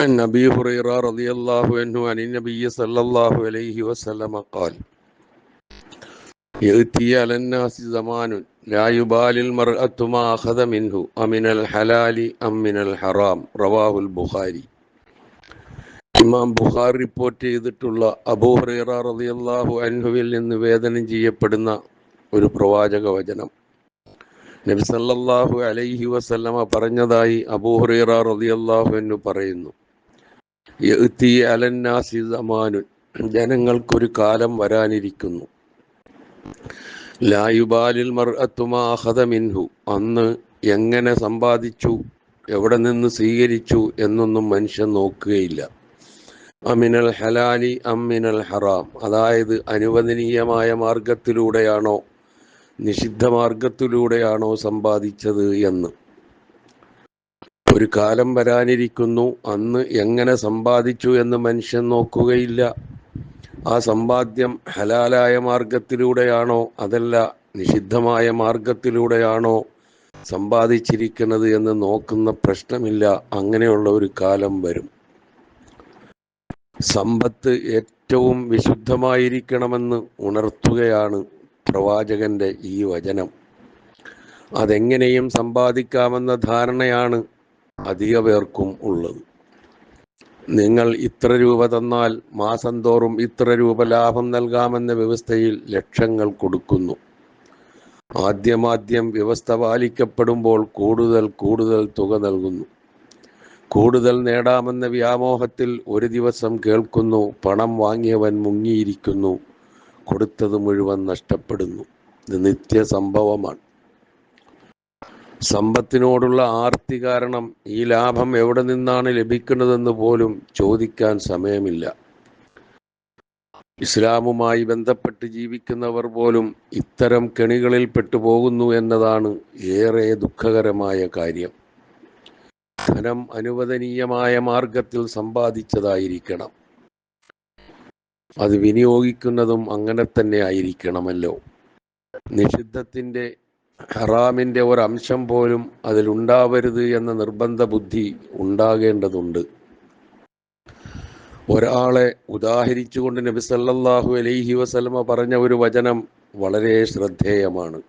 عن أبي هريرة رضي الله عنه عن النبي صلى الله عليه وسلم قال يأتي على الناس زمان لا يبالي المرأة ما أخذ منه أمن الحلال أم من الحرام رواه البخاري ഇമാം ബുഖാർ റിപ്പോർട്ട് ചെയ്തിട്ടുള്ള അബൂഹറ റളിയല്ലാഹു അൻഹുവിൽ നിന്ന് വേദനം ചെയ്യപ്പെടുന്ന ഒരു പ്രവാചക വചനം നബി സല്ലല്ലാഹു അലൈഹി വസല്ലമ പറഞ്ഞതായി അബൂഹുറൈറ റളിയല്ലാഹു അൻഹു പറയുന്നു. അലന്നാസി ജനങ്ങൾക്കൊരു കാലം വരാനിരിക്കുന്നു. ലായുബാലിൽ മർഅത്തു മാ അഖദ മിൻഹു. അന്ന് എങ്ങനെ സമ്പാദിച്ചു എവിടെ നിന്ന് സ്വീകരിച്ചു എന്നൊന്നും മനുഷ്യൻ നോക്കുകയില്ല. അമിനൽ ഹലാലി അമിനൽ ഹറാം. അതായത് അനുവദനീയമായ മാർഗത്തിലൂടെയാണോ നിഷിദ്ധ മാർഗത്തിലൂടെയാണോ സമ്പാദിച്ചത് എന്ന്. ഒരു കാലം വരാനിരിക്കുന്നു. അന്ന് എങ്ങനെ സമ്പാദിച്ചു എന്ന് മനുഷ്യൻ നോക്കുകയില്ല. ആ സമ്പാദ്യം ഹലാലായ മാർഗത്തിലൂടെയാണോ അതല്ല നിഷിദ്ധമായ മാർഗത്തിലൂടെയാണോ സമ്പാദിച്ചിരിക്കുന്നത് എന്ന് നോക്കുന്ന പ്രശ്നമില്ല. അങ്ങനെയുള്ള ഒരു കാലം വരും. സമ്പത്ത് ഏറ്റവും വിശുദ്ധമായിരിക്കണമെന്ന് ഉണർത്തുകയാണ് പ്രവാചകന്റെ ഈ വചനം. അതെങ്ങനെയും സമ്പാദിക്കാമെന്ന ധാരണയാണ് അധിക പേർക്കും ഉള്ളത്. നിങ്ങൾ ഇത്ര രൂപ തന്നാൽ മാസം തോറും ഇത്ര രൂപ ലാഭം നൽകാമെന്ന വ്യവസ്ഥയിൽ ലക്ഷങ്ങൾ കൊടുക്കുന്നു. ആദ്യമാദ്യം വ്യവസ്ഥ പാലിക്കപ്പെടുമ്പോൾ കൂടുതൽ കൂടുതൽ തുക നൽകുന്നു. കൂടുതൽ നേടാമെന്ന വ്യാമോഹത്തിൽ ഒരു ദിവസം കേൾക്കുന്നു പണം വാങ്ങിയവൻ മുങ്ങിയിരിക്കുന്നു. കൊടുത്തത് മുഴുവൻ നഷ്ടപ്പെടുന്നു. ഇത് നിത്യസംഭവമാണ്. സമ്പത്തിനോടുള്ള ആർത്തി കാരണം ഈ ലാഭം എവിടെ നിന്നാണ് ലഭിക്കുന്നതെന്ന് പോലും ചോദിക്കാൻ സമയമില്ല. ഇസ്ലാമുമായി ബന്ധപ്പെട്ട് ജീവിക്കുന്നവർ പോലും ഇത്തരം കെണികളിൽ പെട്ടുപോകുന്നു എന്നതാണ് ഏറെ ദുഃഖകരമായ കാര്യം. ധനം അനുവദനീയമായ മാർഗത്തിൽ സമ്പാദിച്ചതായിരിക്കണം. അത് വിനിയോഗിക്കുന്നതും അങ്ങനെ തന്നെ ആയിരിക്കണമല്ലോ. നിഷിദ്ധത്തിന്റെ ഹറാമിന്റെ ഒരംശം പോലും അതിലുണ്ടാവരുത് എന്ന നിർബന്ധ ബുദ്ധി ഉണ്ടാകേണ്ടതുണ്ട്. ഒരാളെ ഉദാഹരിച്ചുകൊണ്ട് നബി സല്ലല്ലാഹു അലൈഹി വസല്ലമ പറഞ്ഞ ഒരു വചനം വളരെ ശ്രദ്ധേയമാണ്.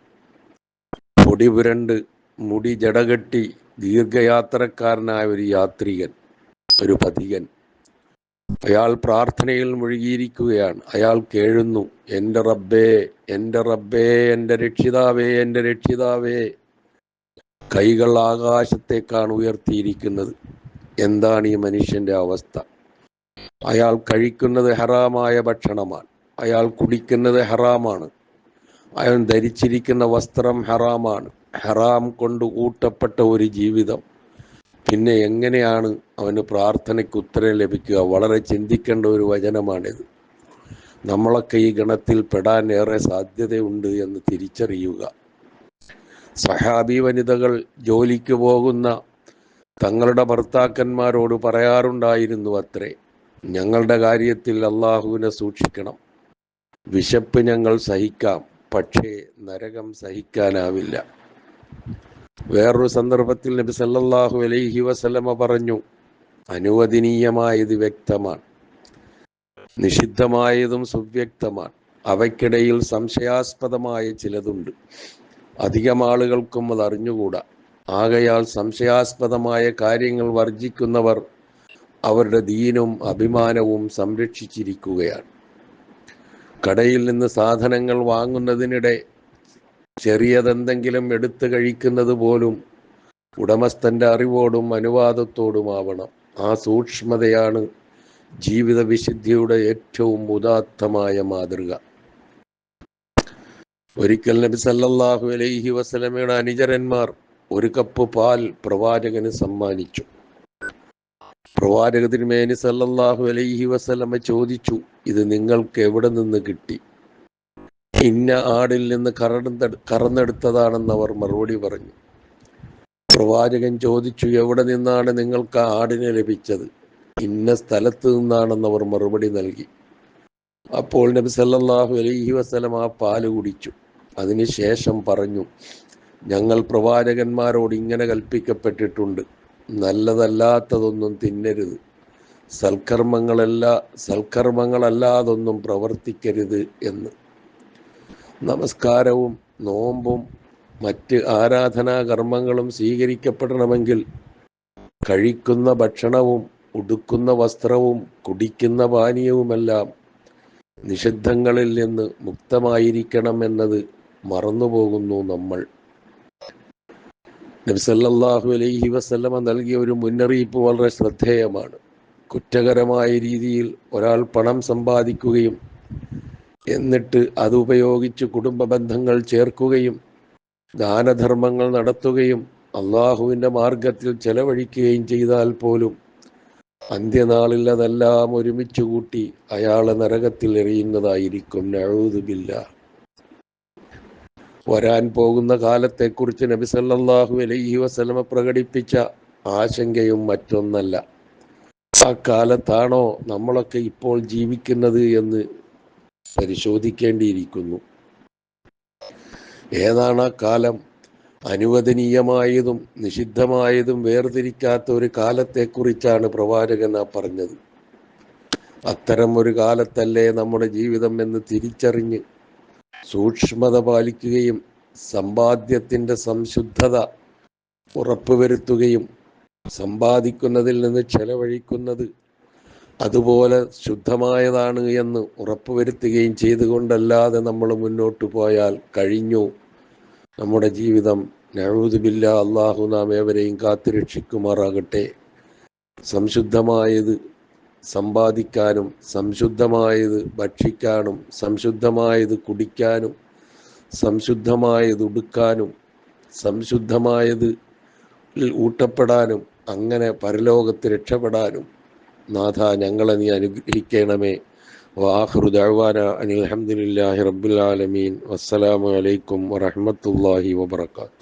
പൊടി പുരണ്ട് മുടി ജടകെട്ടി ദീർഘയാത്രക്കാരനായ ഒരു യാത്രികൻ ഒരു പതികൻ അയാൾ പ്രാർത്ഥനയിൽ മുഴുകിയിരിക്കുകയാണ്. അയാൾ കേഴുന്നു എന്റെ റബ്ബേ എന്റെ റബ്ബേ എന്റെ രക്ഷിതാവേ എന്റെ രക്ഷിതാവേ. കൈകൾ ആകാശത്തേക്കാണ് ഉയർത്തിയിരിക്കുന്നത്. എന്താണ് ഈ മനുഷ്യന്റെ അവസ്ഥ? അയാൾ കഴിക്കുന്നത് ഹറാമായ ഭക്ഷണമാണ്. അയാൾ കുടിക്കുന്നത് ഹറാമാണ്. അയാൾ ധരിച്ചിരിക്കുന്ന വസ്ത്രം ഹറാമാണ്. ഹറാം കൊണ്ട് കൂട്ടപ്പെട്ട ഒരു ജീവിതം. പിന്നെ എങ്ങനെയാണ് അവന് പ്രാർത്ഥനയ്ക്ക് ഉത്തരം ലഭിക്കുക? വളരെ ചിന്തിക്കേണ്ട ഒരു വചനമാണിത്. നമ്മളൊക്കെ ഈ ഗണത്തിൽ പെടാൻ ഏറെ സാധ്യതയുണ്ട് എന്ന് തിരിച്ചറിയുക. സഹാബി വനിതകൾ ജോലിക്ക് പോകുന്ന തങ്ങളുടെ ഭർത്താക്കന്മാരോട് പറയാറുണ്ടായിരുന്നു അത്രേ. ഞങ്ങളുടെ കാര്യത്തിൽ അള്ളാഹുവിനെ സൂക്ഷിക്കണം. വിശപ്പ് ഞങ്ങൾ സഹിക്കാം പക്ഷേ നരകം സഹിക്കാനാവില്ല. വേറൊരു സന്ദർഭത്തിൽ നബി സല്ലല്ലാഹു അലൈഹി വസല്ലമ പറഞ്ഞു അനുവദനീയമായത് വ്യക്തമാണ്. നിഷിദ്ധമായതും സുവ്യക്തമാണ്. അവയ്ക്കിടയിൽ സംശയാസ്പദമായ ചിലതുണ്ട്. അധികം ആളുകൾക്കും അത് അറിഞ്ഞുകൂടാ. ആകയാൽ സംശയാസ്പദമായ കാര്യങ്ങൾ വർജിക്കുന്നവർ അവരുടെ ദീനും അഭിമാനവും സംരക്ഷിച്ചിരിക്കുകയാണ്. കടയിൽ നിന്ന് സാധനങ്ങൾ വാങ്ങുന്നതിനിടെ ചെറിയതെന്തെങ്കിലും എടുത്തു കഴിക്കുന്നത് പോലും ഉടമസ്ഥന്റെ അറിവോടും അനുവാദത്തോടുമാവണം. ആ സൂക്ഷ്മതയാണ് ജീവിത വിശുദ്ധിയുടെ ഏറ്റവും ഉദാത്തമായ മാതൃക. ഒരിക്കൽ നബി സല്ലല്ലാഹു അലൈഹി വസല്ലമയുടെ അനുചരന്മാർ ഒരു കപ്പ് പാൽ പ്രവാചകന് സമ്മാനിച്ചു. പ്രവാചക മേനി സല്ലല്ലാഹു അലൈഹി വസല്ലമ ചോദിച്ചു ഇത് നിങ്ങൾക്ക് എവിടെ നിന്ന് കിട്ടി? ഇന്ന ആടിൽ നിന്ന് കറന്നെടു കറന്നെടുത്തതാണെന്ന് അവർ മറുപടി പറഞ്ഞു. പ്രവാചകൻ ചോദിച്ചു എവിടെ നിന്നാണ് നിങ്ങൾക്ക് ആടിനെ ലഭിച്ചത്? ഇന്ന സ്ഥലത്ത് നിന്നാണെന്ന് അവർ മറുപടി നൽകി. അപ്പോൾ നബി സല്ലല്ലാഹു അലൈഹി വസല്ലം ആ പാൽ കുടിച്ചു. അതിനുശേഷം പറഞ്ഞു ഞങ്ങൾ പ്രവാചകന്മാരോട് ഇങ്ങനെ കൽപ്പിക്കപ്പെട്ടിട്ടുണ്ട്. നല്ലതല്ലാത്തതൊന്നും തിന്നരുത്. സൽക്കർമ്മങ്ങളല്ല സൽക്കർമ്മങ്ങളല്ലാതൊന്നും പ്രവർത്തിക്കരുത് എന്ന്. നമസ്കാരവും നോമ്പും മറ്റ് ആരാധനാ കർമ്മങ്ങളും സ്വീകരിക്കപ്പെടണമെങ്കിൽ കഴിക്കുന്ന ഭക്ഷണവും ഉടുക്കുന്ന വസ്ത്രവും കുടിക്കുന്ന പാനീയവുമെല്ലാം നിഷിദ്ധങ്ങളിൽ നിന്ന് മുക്തമായിരിക്കണം എന്നത് മറന്നുപോകുന്നു നമ്മൾ. നബ്സല്ലാഹു അലൈഹി വസല്ലമ നൽകിയ ഒരു മുന്നറിയിപ്പ് വളരെ ശ്രദ്ധേയമാണ്. കുറ്റകരമായ രീതിയിൽ ഒരാൾ പണം സമ്പാദിക്കുകയും എന്നിട്ട് അതുപയോഗിച്ച് കുടുംബ ബന്ധങ്ങൾ ചേർക്കുകയും ദാനധർമ്മങ്ങൾ നടത്തുകയും അള്ളാഹുവിന്റെ മാർഗത്തിൽ ചെലവഴിക്കുകയും ചെയ്താൽ പോലും അന്ത്യനാളിൽ അതെല്ലാം ഒരുമിച്ച് കൂട്ടി അയാളെ നരകത്തിൽ എറിയുന്നതായിരിക്കും. നഴുതുബില്ല വരാൻ പോകുന്ന കാലത്തെക്കുറിച്ച് നബി സല്ലാഹു അലൈഹി വസല്ലമ പ്രകടിപ്പിച്ച ആശങ്കയും മറ്റൊന്നല്ല. ആ കാലത്താണോ നമ്മളൊക്കെ ഇപ്പോൾ ജീവിക്കുന്നത് എന്ന് പരിശോധിക്കേണ്ടിയിരിക്കുന്നു. ഏതാണ് ആ കാലം? അനുവദനീയമായതും നിഷിദ്ധമായതും വേർതിരിക്കാത്ത ഒരു കാലത്തെക്കുറിച്ചാണ് പ്രവാചകൻ ആ പറഞ്ഞത്. അത്തരം ഒരു കാലത്തല്ലേ നമ്മുടെ ജീവിതം എന്ന് തിരിച്ചറിഞ്ഞ് സൂക്ഷ്മത പാലിക്കുകയും സമ്പാദ്യത്തിന്റെ സംശുദ്ധത ഉറപ്പുവരുത്തുകയും സമ്പാദിക്കുന്നതിൽ നിന്ന് ചെലവഴിക്കുന്നത് അതുപോലെ ശുദ്ധമായതാണ് എന്ന് ഉറപ്പുവരുത്തുകയും ചെയ്തുകൊണ്ടല്ലാതെ നമ്മൾ മുന്നോട്ട് പോയാൽ കഴിഞ്ഞു. നമ്മുടെ ജീവിതം നഴുതുബില്ല അള്ളാഹു നാം ഏവരെയും കാത്തുരക്ഷിക്കുമാറാകട്ടെ. സംശുദ്ധമായത് സമ്പാദിക്കാനും സംശുദ്ധമായത് ഭക്ഷിക്കാനും സംശുദ്ധമായത് കുടിക്കാനും സംശുദ്ധമായത് ഉടുക്കാനും സംശുദ്ധമായത് ഊട്ടപ്പെടാനും അങ്ങനെ പരലോകത്ത് രക്ഷപ്പെടാനും നാഥ ഞങ്ങളെ നീ അനുഗ്രഹിക്കണമേ. വാഹുറു ദഅ്വാന അനിൽ ഹംദുലില്ലാഹി റബ്ബിൽ ആലമീൻ. വസ്സലാമു അലൈക്കും വറഹ്മത്തുള്ളാഹി വബറകാതുഹു.